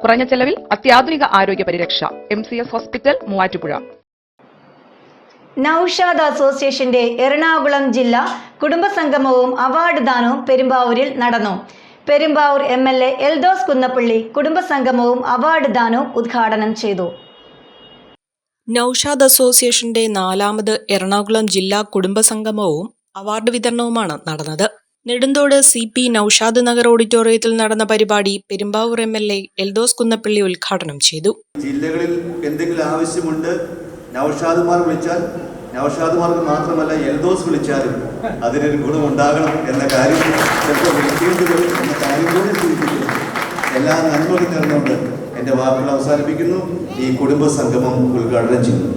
കുറഞ്ഞ ചെലവിൽ അത്യാധുനിക ആരോഗ്യ പരിരക്ഷ. M C S hospital Muvattupuzha. Noushad അസോസിയേഷന്റെ എറണാകുളം ജില്ലാ കുടുംബസംഗമവും അവാർഡ് ദാനവും പെരുമ്പാവൂരിൽ നടന്നു. Perumbavoor M L A Eldhose Kunnappilly കുടുംബസംഗമവും award ദാനവും ഉദ്ഘാടനം ചെയ്തു. നൌഷാദ് അസോസിയേഷന്റെ നാലാമത് എറണാകുളം ജില്ലാ കുടുംബസംഗമവും അവാർഡ് വിതരണവുമാണ് നടന്നത്. നെടുന്തോട് സി പി നൌഷാദ് നഗർ ഓഡിറ്റോറിയത്തിൽ നടന്ന പരിപാടി Perumbavoor M L A Eldhose Kunnappilly ഉദ്ഘാടനം ചെയ്തു. ജില്ലകളിൽ എന്തെങ്കിലും ആവശ്യമുണ്ട് നൌഷാദുമാർ വിളിച്ചാൽ നൌഷാദുമാർക്ക് മാത്രമല്ല എൽദോസ് വിളിച്ചാലും അതിനൊരു ഗുണമുണ്ടാകണം എന്ന കാര്യം ചിലപ്പോൾ വിളിക്കേണ്ടി വരും എന്ന കാര്യം കൂടി സൂചിപ്പിക്കുന്നു. എല്ലാ നന്മകളും നേർന്നുകൊണ്ട് എന്റെ വാക്കുകൾ അവസാനിപ്പിക്കുന്നു. ഈ കുടുംബ സംഗമം ഉദ്ഘാടനം ചെയ്യുന്നു.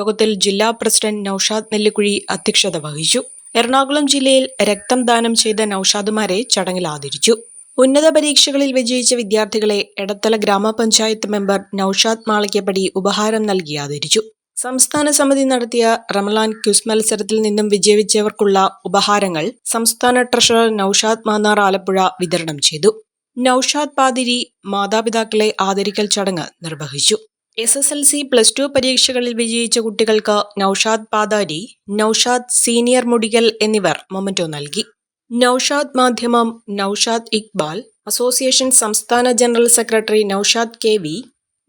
യോഗത്തിൽ ജില്ലാ പ്രസിഡന്റ് നൌഷാദ് നെല്ലിക്കുഴി അധ്യക്ഷത വഹിച്ചു. എറണാകുളം ജില്ലയിൽ രക്തം ദാനം ചെയ്ത നൌഷാദുമാരെ ചടങ്ങിൽ ആദരിച്ചു. ഉന്നത പരീക്ഷകളിൽ വിജയിച്ച വിദ്യാർത്ഥികളെ എടത്തല ഗ്രാമപഞ്ചായത്ത് മെമ്പർ നൌഷാദ് മാളിക്കപ്പടി ഉപഹാരം നൽകി ആദരിച്ചു. സംസ്ഥാന സമിതി നടത്തിയ റമലാൻ ക്യുസ് മത്സരത്തിൽ നിന്നും വിജയിച്ചവർക്കുള്ള ഉപഹാരങ്ങൾ സംസ്ഥാന ട്രഷറർ നൌഷാദ് മാന്നാർ ആലപ്പുഴ വിതരണം ചെയ്തു. നൌഷാദ് പാതിരി മാതാപിതാക്കളെ ആദരിക്കൽ ചടങ്ങ് നിർവഹിച്ചു. S S L C plus two പരീക്ഷകളിൽ വിജയിച്ച കുട്ടികൾക്ക് നൌഷാദ് പാതാരി നൌഷാദ് സീനിയർ മുടികൽ എന്നിവർ മൊമന്റോ നൽകി. നൌഷാദ് മാധ്യമം നൌഷാദ് ഇക്ബാൽ അസോസിയേഷൻ സംസ്ഥാന general secretary Noushad K V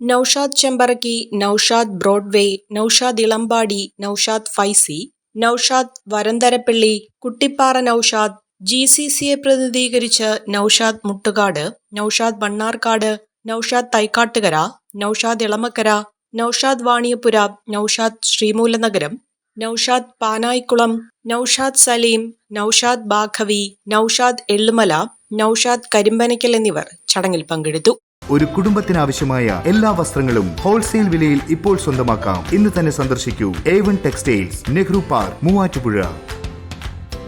Noushad Chemparakki Noushad Broadway Noushad Elampadi Noushad Faizy Noushad Varantharappilly Kuttippara Noushad G C സിയെ പ്രതിനിധീകരിച്ച് നൌഷാദ് മുട്ടുകാട് നൌഷാദ് മണ്ണാർക്കാട് നൌഷാദ് തൈക്കാട്ടുകര നൌഷാദ് ഇളമക്കര നൌഷാദ് വാണിയപുര നൌഷാദ് ശ്രീമൂലനഗരം നൌഷാദ് പാനായിക്കുളം നൌഷാദ് സലീം നൌഷാദ് ബാഖവി നൌഷാദ് എള്ളുമല നൌഷാദ് കരിമ്പനയ്ക്കൽ എന്നിവർ ചടങ്ങിൽ പങ്കെടുത്തു. ഒരു കുടുംബത്തിനാവശ്യമായ എല്ലാ വസ്ത്രങ്ങളും ഹോൾസെയിൽ വിലയിൽ ഇപ്പോൾ സ്വന്തമാക്കാം. ഇന്ന് തന്നെ സന്ദർശിക്കൂ. A one textiles Nehru park Muvattupuzha.